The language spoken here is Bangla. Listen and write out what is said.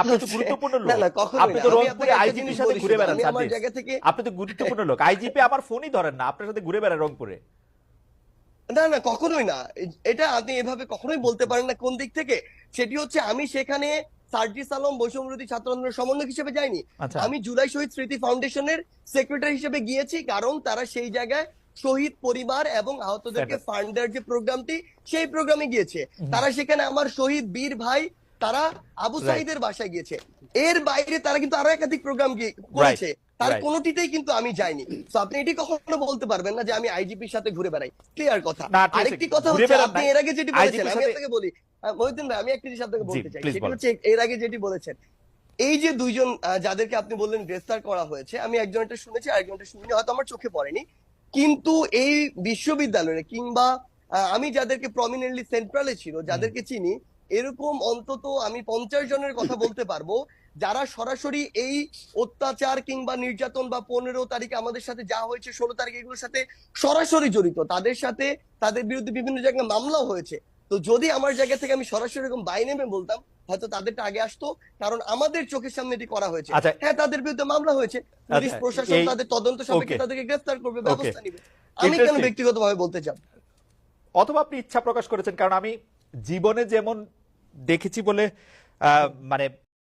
আপনি তো হচ্ছে- গুরুত্বপূর্ণ লোক। কখনোই আপনি তো আমি রংপুরে আইজিপির সাথে ঘুরে বেড়ান আমি আমার সার্জিস। জায়গা থেকে আপনি তো গুরুত্বপূর্ণ লোক। আইজিপি আমার ফোনই ধরেন না আপনার সাথে ঘুরে বেড়ায় রংপুরে। না না কখনোই না। এটা আপনি এভাবে কখনোই বলতে পারেন না কোন দিক থেকে। সেটি হচ্ছে আমি সেখানে সার্জিস আলম বৈষম্যবিরোধী ছাত্র আন্দোলনের সমন্বয়ক হিসেবে যাইনি। আচ্ছা। আমি জুলাই শহীদ স্মৃতি ফাউন্ডেশনের সেক্রেটারি হিসেবে গিয়েছি কারণ তারা সেই জায়গায় শহীদ পরিবার এবং আহতদেরকে। ফান্ড দেওয়ার যে প্রোগ্রামটি সেই প্রোগ্রামে গিয়েছে। তারা সেখানে আমার শহীদ বীর ভাই তারা আবু. সাইদের বাসায় গিয়েছে। এর বাইরে তারা কিন্তু আরও একাধিক প্রোগ্রাম করেছে। তার. কোনোটিতেই কিন্তু আমি যাইনি। তো আপনি এটি কখনো বলতে পারবেন না যে আমি আইজিপির সাথে ঘুরে বেড়াই। ক্লিয়ার কথা। আরেকটি কথা হচ্ছে আপনি এর আগে যেটি বলেছেন আমি আপনাকে বলি মহিউদ্দিন ভাই আমি একটা জিনিস আপনাকে বলতে চাই। সেটি হচ্ছে এর আগে যেটি বলেছেন এই যে দুইজন যাদেরকে আপনি বললেন গ্রেফতার করা হয়েছে আমি একজনটা শুনেছি আরেকজনটা শুনিনি হয়তো আমার চোখে পড়েনি। কিন্তু এই বিশ্ববিদ্যালয়ে কিংবা আমি যাদেরকে প্রমিনেন্টলি সেন্ট্রালে ছিল যাদেরকে চিনি এরকম অন্তত আমি পঞ্চাশ জনের কথা বলতে পারব যারা সরাসরি এই অত্যাচার কিংবা নির্যাতন বা পনেরো তারিখে আমাদের সাথে যা হয়েছে ষোলো তারিখ এগুলোর সাথে সরাসরি জড়িত তাদের সাথে তাদের বিরুদ্ধে বিভিন্ন জায়গায় মামলা হয়েছে। তো যদি আমার জায়গা থেকে আমি সরাসরি এরকম বাই নেমে বলতাম হয়তো তাদেরটা আগে আসতো কারণ আমাদের চোখের সামনে এটি করা হয়েছে। আচ্ছা। হ্যাঁ তাদের বিরুদ্ধে মামলা হয়েছে পুলিশ আচ্ছা, প্রশাসন তাদের তদন্ত সাপেক্ষে তাদেরকে গ্রেফতার করবে ব্যবস্থা নিবে। আমি কেন. ব্যক্তিগতভাবে বলতে চাই? অথবা আপনি ইচ্ছা প্রকাশ করেছেন কারণ আমি জীবনে যেমন দেখেছি বলে মানে